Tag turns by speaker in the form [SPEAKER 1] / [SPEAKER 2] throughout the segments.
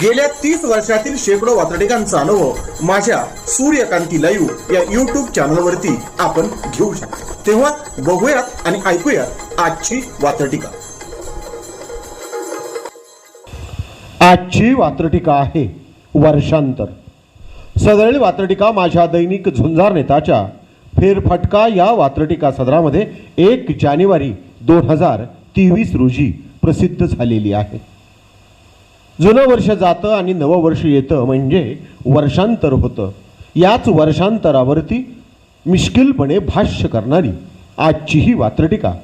[SPEAKER 1] गेल्या तीस वर्षातील शेकडो वातडिकांचा अनुभव माझ्या सूर्यकांती लाईव्ह या युट्यूब चॅनलवरती आपण घेऊ शकतो. तेव्हा बघूयात आणि ऐकूयात आजची वातडिका
[SPEAKER 2] आजची वात्रटिका आहे वर्षांतर. सदळी वात्रटिका माझ्या दैनिक झुंजार नेताच्या फेरफटका या वात्रटिका सदरामध्ये एक जानेवारी दोन हजार तेवीस रोजी प्रसिद्ध झालेली आहे. जुनं वर्ष जातं आणि नवं वर्ष येतं म्हणजे वर्षांतर होतं. याच वर्षांतरावरती मिश्किलपणे भाष्य करणारी आजची ही वात्रटिका.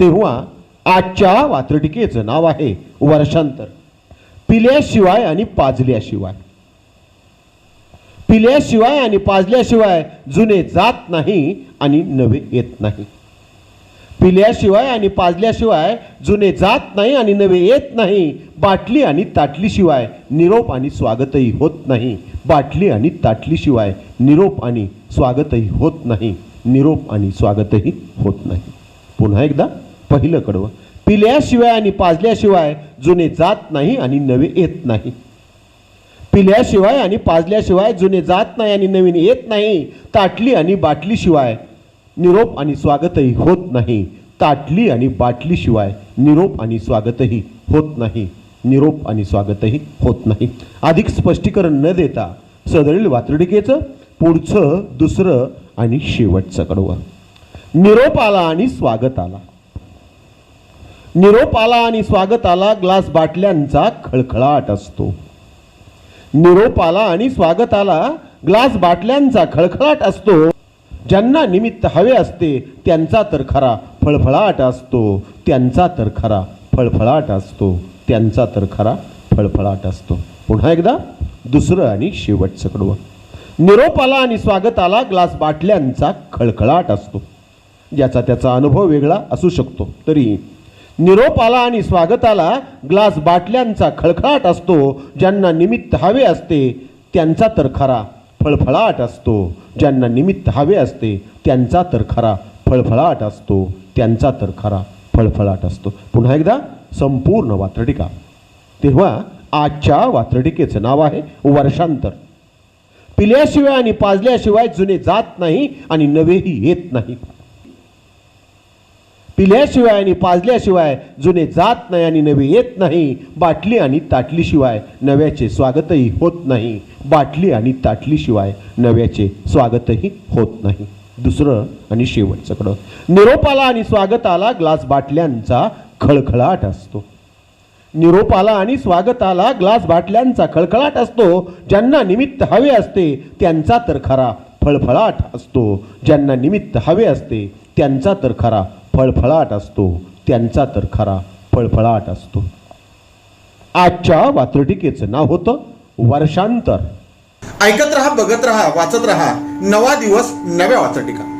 [SPEAKER 2] तेव्हा आजच्या वात्रटिकेचं नाव आहे वर्षांतर. पिल्याशिवाय आणि पाजल्याशिवाय. पिल्याशिवाय आणि पाजल्याशिवाय जुने जात नाही आणि नवे येत नाही. पिल्याशिवाय आणि पाजल्याशिवाय जुने जात नाही आणि नवे येत नाही. बाटली आणि ताटलीशिवाय निरोप आणि स्वागतही होत नाही. बाटली आणि ताटलीशिवाय निरोप आणि स्वागतही होत नाही. निरोप आणि स्वागतही होत नाही. पुन्हा एकदा पहिलं कडवं. पिल्याशिवाय आणि पाजल्याशिवाय जुने जात नाही आणि नवे येत नाही. पिल्याशिवाय आणि पाजल्याशिवाय जुने जात नाही आणि नवीन येत नाही. ताटली आणि बाटलीशिवाय निरोप आणि स्वागतही होत नाही. ताटली आणि बाटलीशिवाय निरोप आणि स्वागतही होत नाही. निरोप आणि स्वागतही होत नाही. अधिक स्पष्टीकरण न देता सदळील वातडिकेचं पुढचं दुसरं आणि शेवटचं कडवं. निरोप आला आणि स्वागत आला. निरोप आला आणि स्वागत आला ग्लास बाटल्यांचा खळखळाट असतो. निरोप आला आणि स्वागत आला ग्लास बाटल्यांचा खळखळाट असतो. ज्यांना निमित्त हवे असते त्यांचा तर खरा फळफळाट असतो. त्यांचा तर खरा फळफळाट असतो. त्यांचा तर खरा फळफळाट असतो. पुन्हा एकदा दुसरं आणि शेवटचं कडवं. निरोपाला आणि स्वागताला ग्लास बाटल्यांचा खळखळाट असतो. ज्याचा त्याचा अनुभव वेगळा असू शकतो. तरी निरोपाला आणि स्वागताला ग्लास बाटल्यांचा खळखळाट असतो. ज्यांना निमित्त हवे असते त्यांचा तर खरा फळफळाट असतो. ज्यांना निमित्त हवे असते त्यांचा तर खरा फळफळाट असतो. त्यांचा तर खरा फळफळाट असतो. पुन्हा एकदा संपूर्ण वात्रटिका. तेव्हा आजच्या वात्रटिकेचं नाव आहे वर्षांतर. पिल्याशिवाय आणि पाजल्याशिवाय जुने जात नाही आणि नवेही येत नाही पिल्याशिवाय आणि पाजल्याशिवाय जुने जात नाही आणि नवे येत नाही बाटली आणि ताटलीशिवाय नव्याचे स्वागतही होत नाही. बाटली आणि ताटलीशिवाय नव्याचे स्वागतही होत नाही. दुसरं आणि शेवटचं कडं. निरोपाला आणि स्वागताला ग्लास बाटल्यांचा खळखळाट असतो. निरोपाला आणि स्वागताला ग्लास बाटल्यांचा खळखळाट असतो. ज्यांना निमित्त हवे असते त्यांचा तर खरा फळफळाट असतो. ज्यांना निमित्त हवे असते त्यांचा तर खरा फळफळाट असतो त्यांचा तर खरा फळफळाट असतो. आजच्या वात्रटिकेचं नाव होतं वर्षांतर.
[SPEAKER 1] ऐकत रहा बघत रहा वाचत रहा. नवा दिवस नव्या वाचटिका